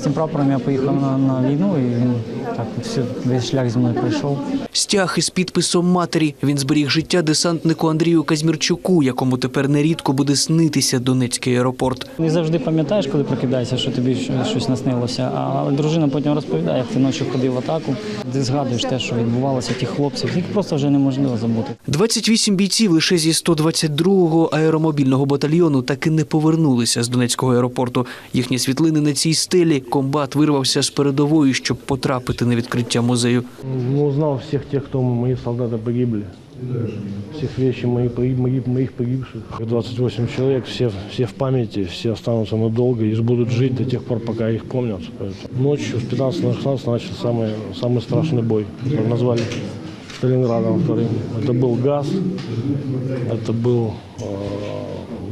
З цим прапором я поїхав на, на війну і він так всю, весь шлях зі мною пройшов. Стяг із підписом матері. Він зберіг життя десантнику Андрію Казмірчуку, якому тепер нерідко буде снитися Донецький аеропорт. Не завжди пам'ятаєш, коли прокидаєшся, що тобі щось наснилося. А дружина потім розповідає, як ти ночі ходив в атаку. Ти згадуєш те, що відбувалося, тих хлопців. Їх просто вже неможливо забути. 28 бійців лише зі 122-го аеромобільного батальйону таки не повернулися з Донецького аеропорту. Їхні світлини на цій стелі комбат вирвався з передової, щоб потрапити на відкриття музею. Ну, узнал всех тех, кто мои солдаты погибли. Всех вещи мои, погиб- моих, моих погибших. 28 человек, все, все в памяти, все останутся надолго и будут жить до тех пор, пока их помнят. Поэтому Ночью в 15 на 16 начал самый, самый страшный бой. который Назвали Сталинградом вторым. Это был газ, это был э,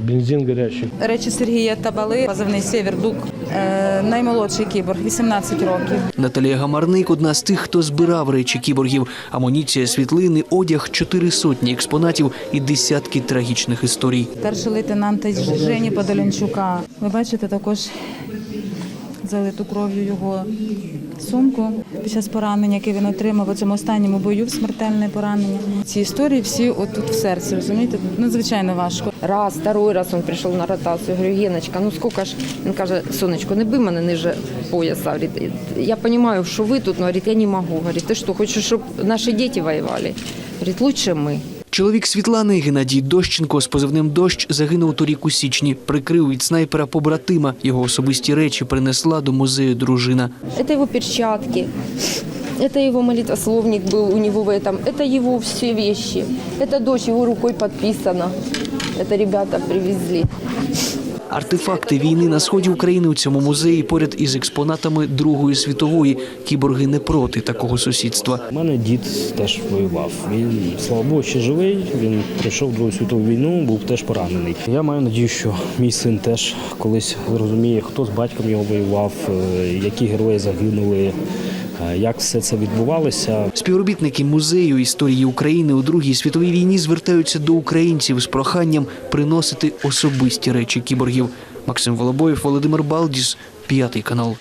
бензин гарячий. Речі Сергія Табали, позивний Сєвєрдук, е, наймолодший кіборг, 18 років. Наталія Гамарник одна з тих, хто збирав речі кіборгів. Амуніція, світлини, одяг, чотири сотні експонатів і десятки трагічних історій. Перший лейтенанта Жені Подолянчука. Ви бачите також залиту кров'ю його сумку під час поранення, яке він отримав у цьому останньому бою, смертельне поранення. Ці історії всі отут в серці, розумієте? Надзвичайно важко. Раз, второй раз он пришел на ротацию. Я говорю, Геночка, ну сколько ж? Він каже, сонечко, не бий мене ниже пояса. Говорить, я понимаю, що ви тут, говорить, я не можу. Говорить, ти що, хочеш, щоб наші діти воювали? Говорить, лучше ми. Чоловік Світлани Геннадій Дощенко з позивним дощ загинув торік у січні. Прикрив від снайпера побратима. Його особисті речі принесла до музею дружина. Это его перчатки, это его молитвословник был у него в этом, это его все вещи, это дочь его рукой подписана. Это ребята привезли. Артефакти війни на сході України у цьому музеї поряд із експонатами Другої світової. Кіборги не проти такого сусідства. У мене дід теж воював. Він, слава Богу, ще живий. Він пройшов Другу світову війну, був теж поранений. Я маю надію, що мій син теж колись зрозуміє, хто з батьком його воював, е, які герої загинули, як все це відбувалося. Співробітники музею історії України у Другій світовій війні звертаються до українців з проханням приносити особисті речі кіборгів. Максим Волобоєв, Володимир Балдіс, п'ятий канал.